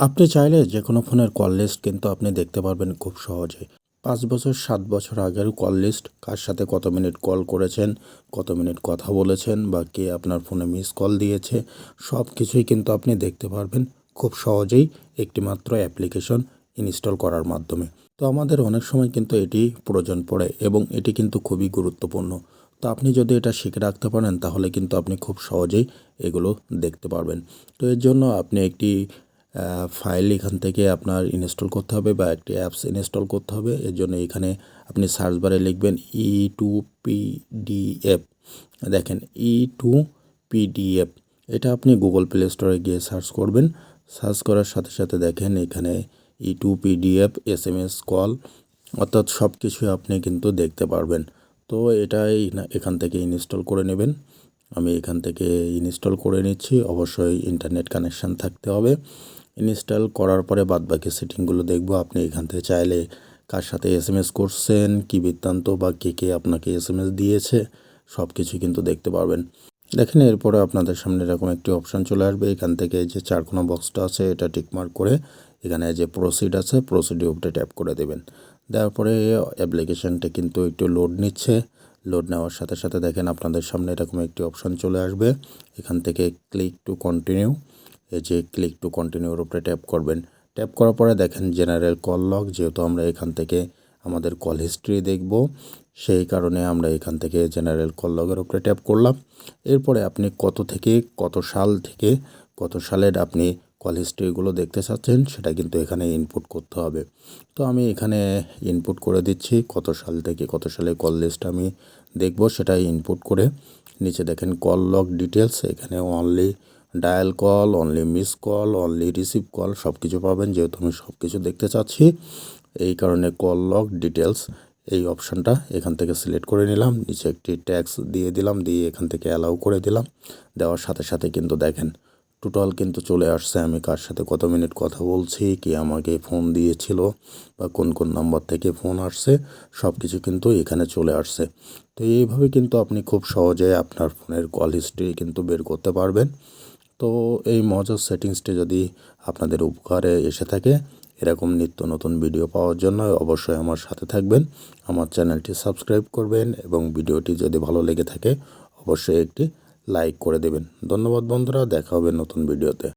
আপনি চাইলে যে কোনো ফোনের কল লিস্ট কিন্তু আপনি দেখতে পারবেন খুব সহজে পাঁচ বছর, সাত বছর আগের কল লিস্ট, কার সাথে কত মিনিট কল করেছেন, কত মিনিট কথা বলেছেন বা কে আপনার ফোনে মিস কল দিয়েছে সব কিছুই কিন্তু আপনি দেখতে পারবেন খুব সহজেই একটি মাত্র অ্যাপ্লিকেশন ইনস্টল করার মাধ্যমে। তো আমাদের অনেক সময় কিন্তু এটি প্রয়োজন পড়ে এবং এটি কিন্তু খুবই গুরুত্বপূর্ণ। তো আপনি যদি এটা শিখে রাখতে পারেন তাহলে কিন্তু আপনি খুব সহজেই এগুলো দেখতে পারবেন। তো এর জন্য আপনি একটি ফাইল এখান থেকে আপনার ইনস্টল করতে হবে বা একটি অ্যাপস ইনস্টল করতে হবে। এর জন্য এখানে আপনি সার্চ বারে লিখবেন ই টু পিডিএফ দেখেন ই টু পিডিএফ এটা আপনি গুগল প্লে স্টোরে গিয়ে সার্চ করবেন। সার্চ করার সাথে সাথে দেখেন, এখানে e two PDF S M S call অর্থাৎ সব কিছুই আপনি কিন্তু দেখতে পারবেন। তো এটাই এখান থেকে ইনস্টল করে নেবেন। আমি এখান থেকে ইনস্টল করে নিচ্ছি। অবশ্যই ইন্টারনেট কানেকশান থাকতে হবে। ইনস্টল করার পরে বাদবাকি সেটিংগুলো দেখব। আপনি এখান থেকে চাইলে কার সাথে এস এম এস করছেন, কী বৃত্তান্ত বা কে কে আপনাকে এস এম এস দিয়েছে সব কিছু কিন্তু দেখতে পারবেন। দেখেন, এরপরে আপনাদের সামনে এরকম একটি অপশান চলে আসবে। এখান থেকে যে চারকোনা বক্সটা আছে, এটা টিকমার্ক করে এখানে যে প্রসিড আছে প্রসিডি উপরে ট্যাপ করে দেবেন। দেওয়ার পরে অ্যাপ্লিকেশানটা কিন্তু একটু লোড নিচ্ছে। লোড নেওয়ার সাথে সাথে দেখেন, আপনাদের সামনে এরকম একটি অপশান চলে আসবে। এখান থেকে ক্লিক টু কন্টিনিউ। এই যে ক্লিক টু কন্টিনিউর উপরে ট্যাপ করবেন। ট্যাপ করার পরে দেখেন জেনারেল কল লগ যেহেতু আমরা এখান থেকে আমাদের কল হিস্ট্রি দেখব, সেই কারণে আমরা এখান থেকে জেনারেল কল লগের উপরে ট্যাপ করলাম। এরপরে আপনি কত থেকে, কত সাল থেকে, কত সালের আপনি কল হিস্ট্রিগুলো দেখতে চাচ্ছেন, সেটা কিন্তু এখানে ইনপুট করতে হবে। তো আমি এখানে ইনপুট করে দিচ্ছি, কত সাল থেকে কত সালে কল লিস্ট আমি দেখব সেটা ইনপুট করে নিচে দেখেন কল লগ ডিটেলস এখানে only dial call only miss call only receive call সব কিছু পাবেন। যেহেতু আমি সব কিছু দেখতে চাচ্ছি, এই কারণে কল লগ ডিটেলস এই অপশানটা এখান থেকে সিলেক্ট করে নিলাম। নিচে একটি ট্যাক্স দিয়ে দিলাম, দিয়ে এখান থেকে অ্যালাউ করে দিলাম। দেওয়ার সাথে সাথে কিন্তু দেখেন, টোটাল কিন্তু চলে আসছে। আমি কার সাথে কত মিনিট কথা বলছি, কি আমাকে ফোন দিয়েছিল বা কোন কোন নাম্বার থেকে ফোন আসছে সব কিছু কিন্তু এখানে চলে আসছে। তো এইভাবে কিন্তু আপনি খুব সহজে আপনার ফোনের কল হিস্ট্রি কিন্তু বের করতে পারবেন। তো এই মজার সেটিংসটি যদি আপনাদের উপকারে এসে থাকে, এরকম নিত্য নতুন ভিডিও পাওয়ার জন্য অবশ্যই আমার সাথে থাকবেন। আমার চ্যানেলটি সাবস্ক্রাইব করবেন এবং ভিডিওটি যদি ভালো লেগে থাকে, অবশ্যই একটি লাইক করে দেবেন। ধন্যবাদ বন্ধুরা, দেখা হবে নতুন ভিডিওতে